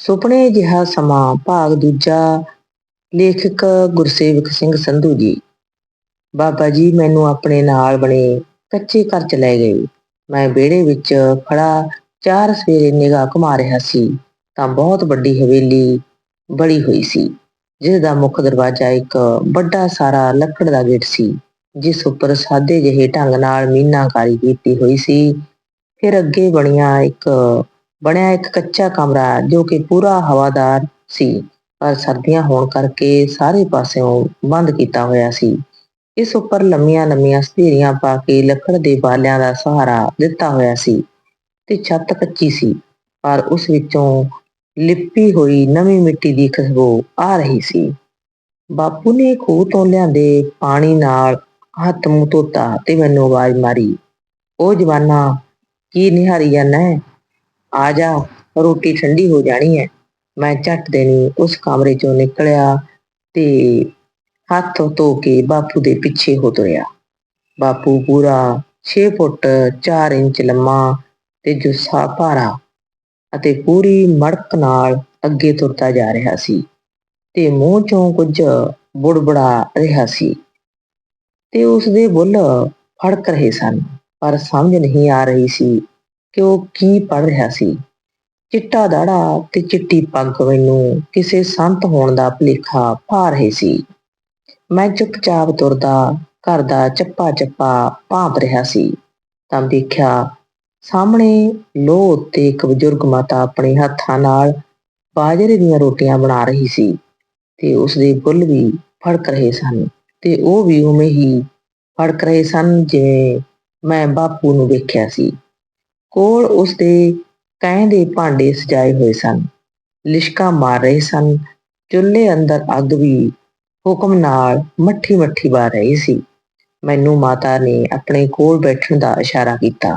ਸੁਪਨੇ ਜਿਹਾ ਸਮਾਂ, ਭਾਗ ਦੂਜਾ, ਲੇਖਕ ਗੁਰਸੇਵਕ ਸਿੰਘ ਸੰਧੂ ਜੀ। ਬਾਬਾ ਜੀ ਮੈਨੂੰ ਆਪਣੇ ਨਾਲ ਬਣੇ ਕੱਚੇ ਘਰ ਚ ਲੈ ਗਏ। ਮੈਂ ਵਿਹੜੇ ਵਿੱਚ ਖੜਾ ਚਾਰ ਸਵੇਰੇ ਨਿਗਾਹ ਘੁਮਾ ਰਿਹਾ ਸੀ। ਤਾਂ ਬਹੁਤ ਵੱਡੀ ਹਵੇਲੀ ਬਣੀ ਹੋਈ ਸੀ ਜਿਸ ਦਾ ਮੁੱਖ ਦਰਵਾਜ਼ਾ ਇੱਕ ਵੱਡਾ ਸਾਰਾ ਲੱਕੜ ਦਾ ਗੇਟ ਸੀ, ਜਿਸ ਉੱਪਰ ਸਾਦੇ ਜਿਹੇ ਢੰਗ ਨਾਲ ਮੀਨਾਕਾਰੀ ਕੀਤੀ ਹੋਈ ਸੀ। ਫਿਰ ਅੱਗੇ ਬਣਿਆ ਇੱਕ ਬਣਿਆ ਇੱਕ ਕੱਚਾ ਕਮਰਾ ਜੋ ਕਿ ਪੂਰਾ ਹਵਾਦਾਰ ਸੀ, ਪਰ ਸਰਦੀਆਂ ਹੋਣ ਕਰਕੇ ਸਾਰੇ ਪਾਸਿਓਂ ਬੰਦ ਕੀਤਾ ਹੋਇਆ ਸੀ। ਇਸ ਉੱਪਰ ਲੰਮੀਆਂ ਲੰਮੀਆਂ ਸਧੀਰੀਆਂ ਪਾ ਕੇ ਲੱਕੜ ਦੇ ਬਾਲਿਆਂ ਦਾ ਸਹਾਰਾ ਦਿੱਤਾ ਹੋਇਆ ਸੀ ਤੇ ਛੱਤ ਕੱਚੀ ਸੀ, ਪਰ ਉਸ ਵਿੱਚੋਂ ਲਿਪੀ ਹੋਈ ਨਵੀਂ ਮਿੱਟੀ ਦੀ ਖੁਸ਼ਬੂ ਆ ਰਹੀ ਸੀ। ਬਾਪੂ ਨੇ ਖੂਹ ਤੋਂ ਲਿਆਂਦੇ ਪਾਣੀ ਨਾਲ ਹੱਥ ਮੂੰਹ ਧੋਤਾ ਤੇ ਮੈਨੂੰ ਆਵਾਜ਼ ਮਾਰੀ, ਉਹ ਜਵਾਨਾ, ਕੀ ਨਿਹਾਰੀ ਜਾਂਦਾ ਹੈ? ਆ ਜਾ, ਰੋਟੀ ਠੰਡੀ ਹੋ ਜਾਣੀ ਹੈ ਮੈਂ ਝੱਟ ਦੇਣੀ ਉਸ ਕਮਰੇ ਚੋਂ ਨਿਕਲਿਆ ਤੇ ਹੱਥ ਧੋ ਕੇ ਬਾਪੂ ਦੇ ਪਿੱਛੇ ਹੋ ਤੁਰਿਆ। ਬਾਪੂ ਪੂਰਾ 6 ਫੁੱਟ 4 ਇੰਚ ਲੰਮਾ ਤੇ ਜੁੱਸਾ ਭਾਰਾ ਅਤੇ ਪੂਰੀ ਮੜਕ ਨਾਲ ਅੱਗੇ ਤੁਰਦਾ ਜਾ ਰਿਹਾ ਸੀ ਤੇ ਮੂੰਹ ਚੋਂ ਕੁਝ ਬੁੜਬੜਾ ਰਿਹਾ ਸੀ ਤੇ ਉਸ ਦੇ ਬੁੱਲ ਫੜਕ ਰਹੇ ਸਨ, ਪਰ ਸਮਝ ਨਹੀਂ ਆ ਰਹੀ ਸੀ ਕਿ ਉਹ ਕੀ ਪੜ ਰਿਹਾ ਸੀ? ਚਿੱਟਾ ਦਾੜਾ ਤੇ ਚਿੱਟੀ ਪੱਗ ਮੈਨੂੰ ਕਿਸੇ ਸੰਤ ਹੋਣ ਦਾ ਭੁਲੇਖਾ ਪਾ ਰਹੇ ਸੀ। ਮੈਂ ਚੁੱਪਚਾਪ ਤੁਰਦਾ, ਘਰ ਦਾ ਚੱਪਾ ਚੱਪਾ ਭਾਂਪ ਰਿਹਾ ਸੀ। ਤਾਂ ਦੇਖਿਆ, ਸਾਹਮਣੇ ਲੋਹ ਉੱਤੇ ਇੱਕ ਬਜ਼ੁਰਗ ਮਾਤਾ ਆਪਣੇ ਹੱਥਾਂ ਨਾਲ ਬਾਜਰੇ ਦੀਆਂ ਰੋਟੀਆਂ ਬਣਾ ਰਹੀ ਸੀ ਤੇ ਉਸ ਦੇ ਬੁੱਲ ਵੀ ਫੜਕ ਰਹੇ ਸਨ ਤੇ ਉਹ ਵੀ ਉਵੇਂ ਹੀ ਫੜਕ ਰਹੇ ਸਨ ਜਿਵੇਂ ਮੈਂ ਬਾਪੂ ਨੂੰ ਵੇਖਿਆ ਸੀ। ਕੋਲ ਉਸਦੇ ਦੇ ਦੇ ਭਾਂਡੇ ਸਜਾਏ ਹੋਏ ਸਨ। ਲਿਸ਼ਕਾ ਮਾਰ ਰਹੇ ਸਨ। ਚੁੱਲ੍ਹੇ ਅੰਦਰ ਅੱਗ ਵੀ ਹੁਕਮ ਨਾਲ ਮੱਠੀ ਮੱਠੀ ਬਾਰ ਰਹੀ ਸੀ। ਮੈਨੂੰ ਮਾਤਾ ਨੇ ਆਪਣੇ ਕੋਲ ਬੈਠਣ ਦਾ ਇਸ਼ਾਰਾ ਕੀਤਾ,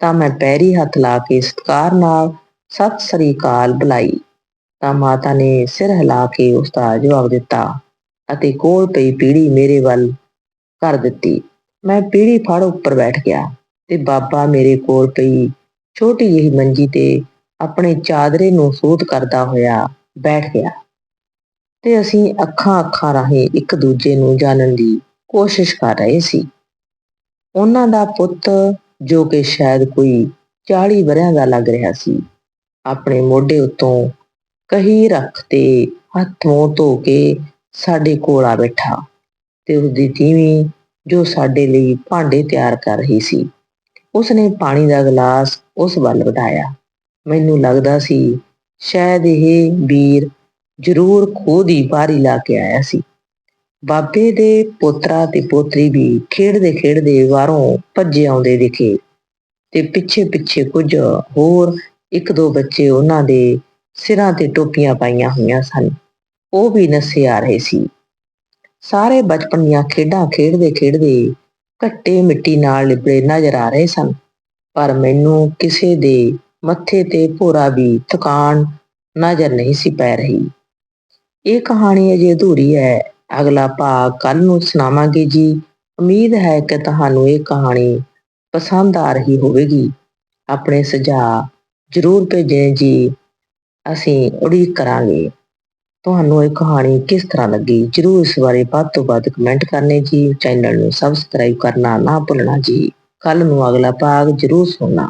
ਤਾਂ ਮੈਂ ਪੈਰੀ ਹੱਥ ਲਾ ਕੇ ਸਤਿਕਾਰ ਨਾਲ ਸਤਿ ਸ੍ਰੀ ਅਕਾਲ ਬੁਲਾਈ। ਤਾਂ ਮਾਤਾ ਨੇ ਸਿਰ ਹਿਲਾ ਕੇ ਉਸ ਦਾ ਜਵਾਬ ਦਿੱਤਾ ਅਤੇ ਕੋਲ ਪਈ ਪੀੜੀ ਮੇਰੇ ਵੱਲ ਕਰ ਦਿੱਤੀ। ਮੈਂ ਪੀੜੀ ਫੜ ਉੱਪਰ ਬੈਠ ਗਿਆ। ਤੇ ਬਾਬਾ ਮੇਰੇ ਕੋਲ ਪਈ। ਛੋਟੀ ਜਿਹੀ ਮੰਜੀ ਤੇ ਆਪਣੇ ਚਾਦਰੇ ਨੂੰ ਸੂਤ ਕਰਦਾ ਹੋਇਆ ਬੈਠ ਗਿਆ। ਤੇ ਅਸੀਂ ਅੱਖਾਂ ਅੱਖਾਂ ਰਾਹੀਂ ਇੱਕ ਦੂਜੇ ਨੂੰ ਜਾਣਨ ਦੀ ਕੋਸ਼ਿਸ਼ ਕਰ ਰਹੇ ਸੀ। ਉਹਨਾਂ ਦਾ ਪੁੱਤ, ਜੋ ਕਿ ਸ਼ਾਇਦ ਕੋਈ 40 ਵਰਿਆਂ ਦਾ ਲੱਗ ਰਿਹਾ ਸੀ, ਆਪਣੇ ਮੋਢੇ ਉੱਤੋਂ ਕਹੀ ਰੱਖ ਤੇ ਹੱਥੋਂ ਧੋ ਕੇ ਸਾਡੇ ਕੋਲ ਆ ਬੈਠਾ ਤੇ ਉਸ ਦੀ ਤੀਵੀਂ ਜੋ ਸਾਡੇ ਲਈ ਭਾਂਡੇ ਤਿਆਰ ਕਰ ਰਹੀ ਸੀ। ਉਸਨੇ ਪਾਣੀ ਦਾ ਗਲਾਸ ਉਸ ਵੱਲ ਵਧਾਇਆ। ਮੈਨੂੰ ਲੱਗਦਾ ਸੀ, ਸ਼ਾਇਦ ਇਹ ਵੀਰ ਜ਼ਰੂਰ ਖੂਹ ਦੀ ਬਾਰੀ ਲਾ ਕੇ ਆਇਆ ਸੀ। ਬਾਬੇ ਦੇ ਪੋਤਰਾ ਤੇ ਪੋਤਰੀ ਵੀ ਖੇਡਦੇ ਖੇਡਦੇ ਬਾਹਰੋਂ ਭੱਜੇ ਆਉਂਦੇ ਦਿਖੇ ਤੇ ਪਿੱਛੇ ਪਿੱਛੇ ਕੁਝ ਹੋਰ ਇੱਕ ਦੋ ਬੱਚੇ ਉਹਨਾਂ ਦੇ ਸਿਰਾਂ ਤੇ ਟੋਪੀਆਂ ਪਾਈਆਂ ਹੋਈਆਂ ਸਨ। ਉਹ ਵੀ ਨਸੇ ਆ ਰਹੇ ਸੀ। ਸਾਰੇ ਬਚਪਨ ਦੀਆਂ ਖੇਡਾਂ ਖੇਡਦੇ ਖੇਡਦੇ ਘੱਟੇ ਮਿੱਟੀ ਨਾਲ ਲਿਬੜੇ ਨਜ਼ਰ ਆ ਰਹੇ ਸਨ। ਪਰ ਮੈਨੂੰ ਕਿਸੇ ਦੇ ਮੱਥੇ ਤੇ ਭੋਰਾ ਵੀ ਥਕਾਨ ਨਜ਼ਰ ਨਹੀਂ ਸੀ ਪੈ ਰਹੀ। ਇਹ ਕਹਾਣੀ ਅਜੇ ਅਧੂਰੀ ਹੈ। ਅਗਲਾ ਭਾਗ ਕੱਲ ਨੂੰ ਸੁਣਾਵਾਂਗੇ ਜੀ। ਉਮੀਦ ਹੈ ਕਿ ਤੁਹਾਨੂੰ ਇਹ ਕਹਾਣੀ ਪਸੰਦ ਆ ਰਹੀ ਹੋਵੇਗੀ। ਆਪਣੇ ਸੁਝਾਅ ਜ਼ਰੂਰ ਭੇਜें ਜੀ। ਅਸੀਂ ਉਡੀਕ ਕਰਾਂਗੇ। ਤੁਹਾਨੂੰ ਇਹ ਕਹਾਣੀ ਕਿਸ ਤਰ੍ਹਾਂ ਲੱਗੀ? ਜਰੂਰ ਇਸ ਬਾਰੇ ਵੱਧ ਤੋਂ ਵੱਧ ਕਮੈਂਟ ਕਰਨੇ ਜੀ। ਚੈਨਲ ਨੂੰ ਸਬਸਕ੍ਰਾਈਬ ਕਰਨਾ ਨਾ ਭੁੱਲਣਾ ਜੀ। ਕੱਲ ਨੂੰ ਅਗਲਾ ਭਾਗ ਜਰੂਰ ਸੁਣਨਾ।